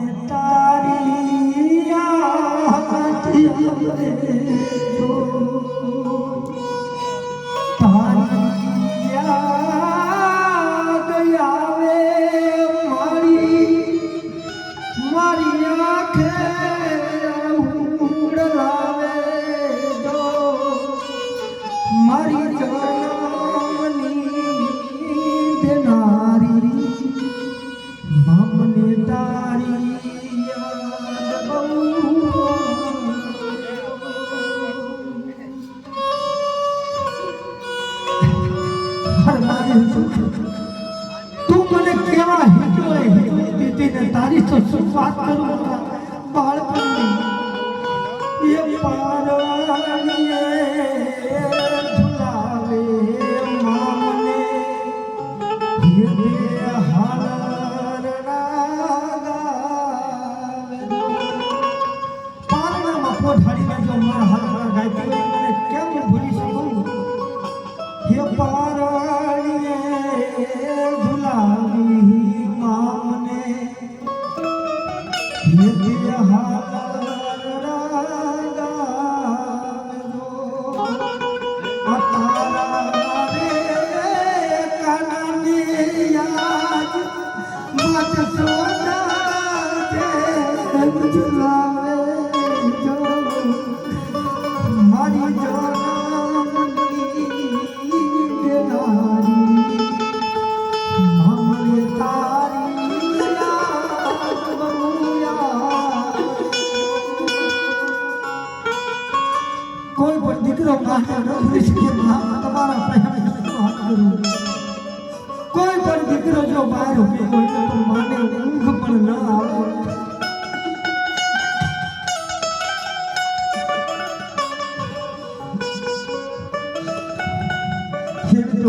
મને મામને તારી તું મને કેવા હિજોએ દીધી ને તારી તો શું વાત કરું? બાળપણની એ પારણીએ કોઈ પણ દીકરો જો બહાર ઊભી હોય તો માને ઊંઘ પણ ન આવે કેમ તો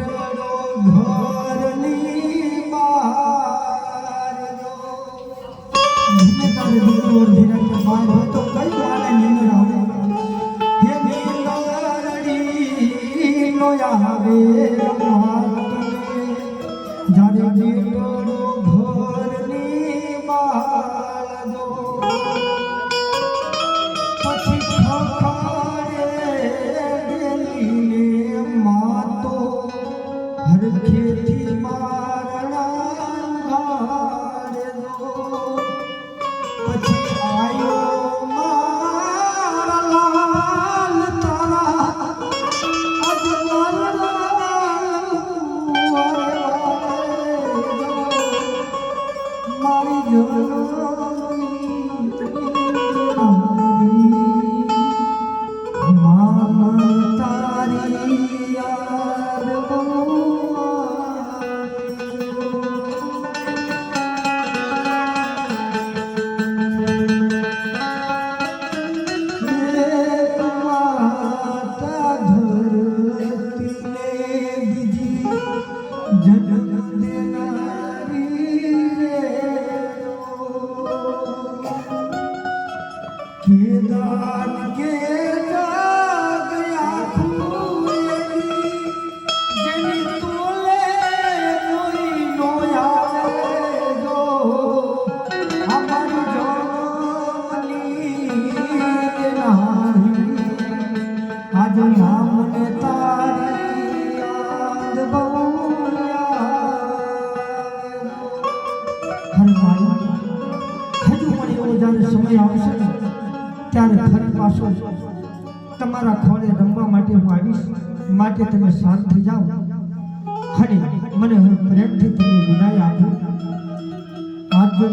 આવે. જ્યારે બેટડો ઘરની જો. પછી ગેલીને માતો હરખેથી મારી આવે. હર મારી હજુ એવો જ્યારે સમય આવશે ને, ત્યારે ફરી પાછો તમારા ખોળે રમવા માટે હું આવીશ. માટે તમે શાંત થઈ જાઓ. અને મને હવે પ્રેમથી તમે વિદાય આપો. આજ જો